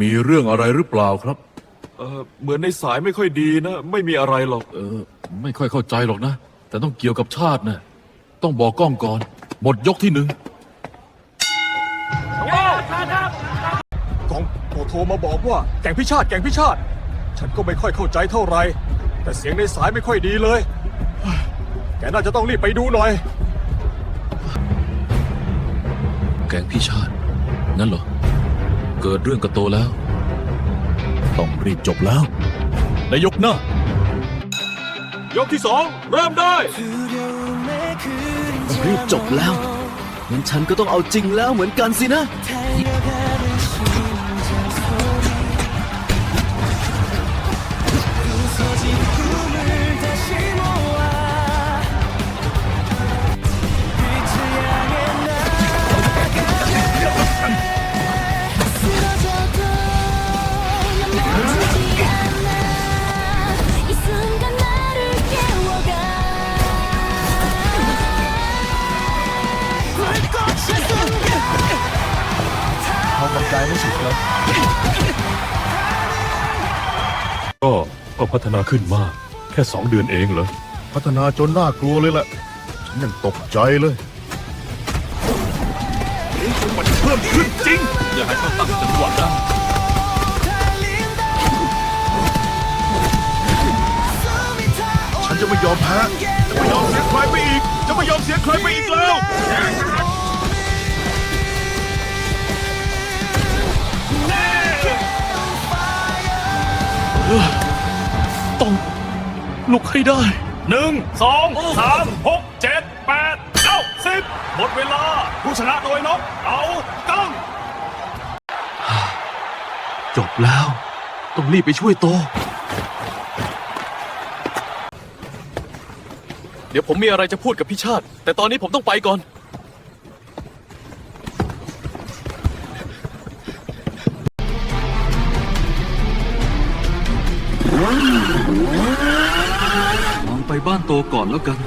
มีเรื่องอะไรหรือเปล่าครับ เออเหมือนในสายไม่ค่อยดีนะ ไม่มีอะไรหรอก เออ ไม่ค่อยเข้าใจหรอกนะ แต่ต้องเกี่ยวกับชาตินะต้องบอกกล้องก่อน หมดยกที่หนึ่งกองโทรโทรมาบอกว่าแก่งพิชาติแก่งพิชาติ ฉันก็ไม่ค่อยเข้าใจเท่าไหร่แต่เสียงในสายไม่ค่อยดีเลย แกน่าจะต้องรีบไปดูหน่อย แกงพี่ชาติงั้นเหรอ เกิดเรื่องกับโตแล้ว ต้องรีบจบแล้วในยกหน้ายกที่สองเริ่มได้ต้องรีบจบแล้วงั้นฉันก็ต้องเอาจริงแล้วเหมือนกันสินะ เขากำลังใจไม่สุดครับ ก็ก็พัฒนาขึ้นมาก แค่สองเดือนเองเหรอ พัฒนาจนน่ากลัวเลยแหละฉันยังตกใจเลยอย่าให้เขาตั้งจังหวะได้ฉันจะไม่ยอมแพ้จะไม่ยอมเสียใครไปอีก ต้องลุกให้ได้หนึ่งสองสามหกเจ็ดแปดเก้าสิบหมดเวลา ผู้ชนะโดยนกเอากั้ง จบแล้ว ต้องรีบไปช่วยโต เดี๋ยวผมมีอะไรจะพูดกับพี่ชาติ แต่ตอนนี้ผมต้องไปก่อน ลองไปบ้านโตก่อนแล้วกัน